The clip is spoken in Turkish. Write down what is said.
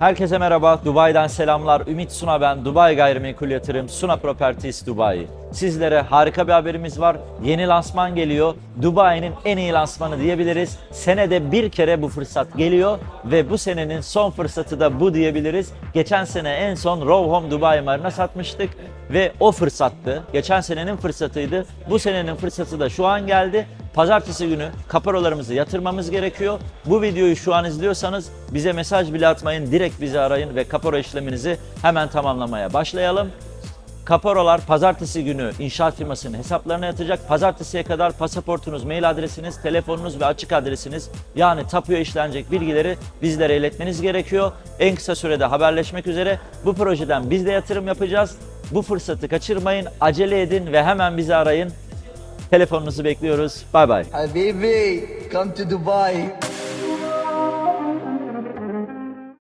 Herkese merhaba, Dubai'den selamlar. Ümit Suna ben, Dubai Gayrimenkul Yatırım, Suna Properties Dubai. Sizlere harika bir haberimiz var. Yeni lansman geliyor. Dubai'nin en iyi lansmanı diyebiliriz. Senede bir kere bu fırsat geliyor ve bu senenin son fırsatı da bu diyebiliriz. Geçen sene en son Row Home Dubai Marina satmıştık ve o fırsattı. Geçen senenin fırsatıydı. Bu senenin fırsatı da şu an geldi. Pazartesi günü kaparolarımızı yatırmamız gerekiyor. Bu videoyu şu an izliyorsanız bize mesaj bile atmayın. Direkt bizi arayın ve kapora işleminizi hemen tamamlamaya başlayalım. Kaparolar pazartesi günü inşaat firmasının hesaplarına yatacak. Pazartesiye kadar pasaportunuz, mail adresiniz, telefonunuz ve açık adresiniz yani tapuya işlenecek bilgileri bizlere iletmeniz gerekiyor. En kısa sürede haberleşmek üzere. Bu projeden biz de yatırım yapacağız. Bu fırsatı kaçırmayın, acele edin ve hemen bizi arayın. Telefonunuzu bekliyoruz. Bay bay. Habibi, come to Dubai.